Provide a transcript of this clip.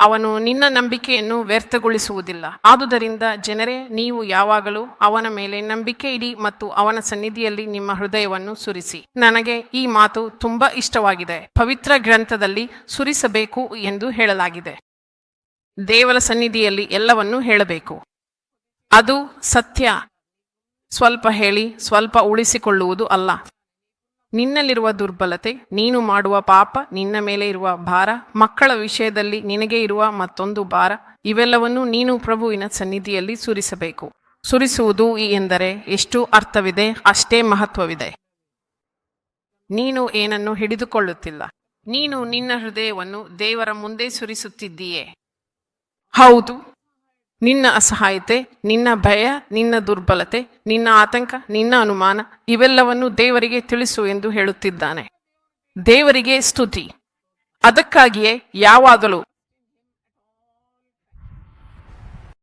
ಅವನು ನಿನ್ನ ನಂಬಿಕೆಯನ್ನು ವ್ಯರ್ಥಗೊಳಿಸುವುದಿಲ್ಲ. ಆದುದರಿಂದ ಜನರೇ, ನೀವು ಯಾವಾಗಲೂ ಅವನ ಮೇಲೆ ನಂಬಿಕೆ ಇಡಿ ಮತ್ತು ಅವನ ಸನ್ನಿಧಿಯಲ್ಲಿ ನಿಮ್ಮ ಹೃದಯವನ್ನು ಸುರಿಸಿ. ನನಗೆ ಈ ಮಾತು ತುಂಬಾ ಇಷ್ಟವಾಗಿದೆ. ಪವಿತ್ರ ಗ್ರಂಥದಲ್ಲಿ ಸುರಿಸಬೇಕು ಎಂದು ಹೇಳಲಾಗಿದೆ. ದೇವರ ಸನ್ನಿಧಿಯಲ್ಲಿ ಎಲ್ಲವನ್ನೂ ಹೇಳಬೇಕು. ಅದು ಸತ್ಯ. ಸ್ವಲ್ಪ ಹೇಳಿ, ಸ್ವಲ್ಪ ಉಳಿಸಿಕೊಳ್ಳುವುದು ಅಲ್ಲ. ನಿನ್ನಲ್ಲಿರುವ ದುರ್ಬಲತೆ, ನೀನು ಮಾಡುವ ಪಾಪ, ನಿನ್ನ ಮೇಲೆ ಇರುವ ಭಾರ, ಮಕ್ಕಳ ವಿಷಯದಲ್ಲಿ ನಿನಗೆ ಇರುವ ಮತ್ತೊಂದು ಭಾರ, ಇವೆಲ್ಲವನ್ನೂ ನೀನು ಪ್ರಭುವಿನ ಸನ್ನಿಧಿಯಲ್ಲಿ ಸುರಿಸಬೇಕು. ಸುರಿಸುವುದು ಎಂದರೆ ಎಷ್ಟು ಅರ್ಥವಿದೆ? ಅಷ್ಟೇ ಮಹತ್ವವಿದೆ. ನೀನು ಏನನ್ನು ಹಿಡಿದುಕೊಳ್ಳುತ್ತಿಲ್ಲ. ನೀನು ನಿನ್ನ ಹೃದಯವನ್ನು ದೇವರ ಮುಂದೆ ಸುರಿಸುತ್ತಿದ್ದೀಯೇ? ಹೌದು. ನಿನ್ನ ಅಸಹಾಯತೆ, ನಿನ್ನ ಭಯ, ನಿನ್ನ ದುರ್ಬಲತೆ, ನಿನ್ನ ಆತಂಕ, ನಿನ್ನ ಅನುಮಾನ ಇವೆಲ್ಲವನ್ನು ದೇವರಿಗೆ ತಿಳಿಸು ಎಂದು ಹೇಳುತ್ತಿದ್ದಾನೆ. ದೇವರಿಗೆ ಸ್ತುತಿ. ಅದಕ್ಕಾಗಿಯೇ ಯಾವಾಗಲೂ